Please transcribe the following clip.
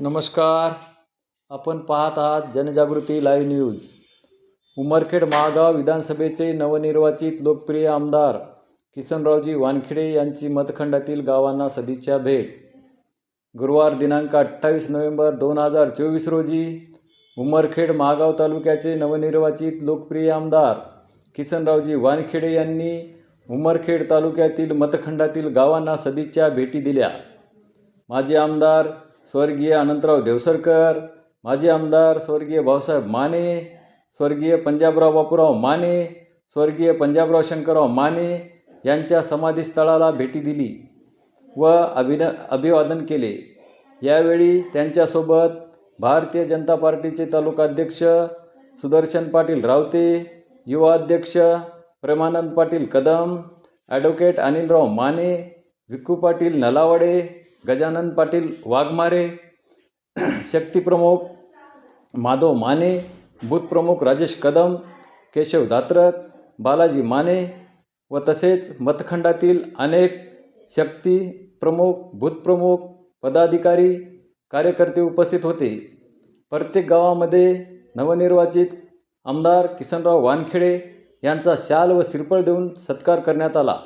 नमस्कार. आपण पाहत आहात जनजागृती लाईव्ह न्यूज. उमरखेड महागाव विधानसभेचे नवनिर्वाचित लोकप्रिय आमदार किसनरावजी वानखेडे यांची मतखंडातील गावांना सदिच्छा भेट. गुरुवार दिनांक अठ्ठावीस नोव्हेंबर दोन हजार चोवीस रोजी उमरखेड महागाव तालुक्याचे नवनिर्वाचित लोकप्रिय आमदार किसनरावजी वानखेडे यांनी उमरखेड तालुक्यातील मतखंडातील गावांना सदिच्छा भेटी दिल्या. माजी आमदार स्वर्गीय अनंतराव देवसरकर माजी आमदार स्वर्गीय भाऊसाहेब माने स्वर्गीय पंजाबराव बापूराव माने स्वर्गीय पंजाबराव शंकरराव माने यांच्या समाधीस्थळाला भेटी दिली व अभिन अभिवादन केले. यावेळी त्यांच्यासोबत भारतीय जनता पार्टीचे तालुकाध्यक्ष सुदर्शन पाटील रावते युवा अध्यक्ष प्रेमानंद पाटील कदम ॲडव्होकेट अनिलराव माने विक्कू पाटील नलावडे गजानन पाटील वाघमारे शक्तीप्रमुख माधव माने बूथप्रमुख राजेश कदम केशव धात्रक बालाजी माने व तसेच मतखंडातील अनेक शक्ती प्रमुख भूतप्रमुख पदाधिकारी कार्यकर्ते उपस्थित होते. प्रत्येक गावामध्ये नवनिर्वाचित आमदार किसनराव वानखेडे यांचा शाल व श्रीफळ देऊन सत्कार करण्यात आला.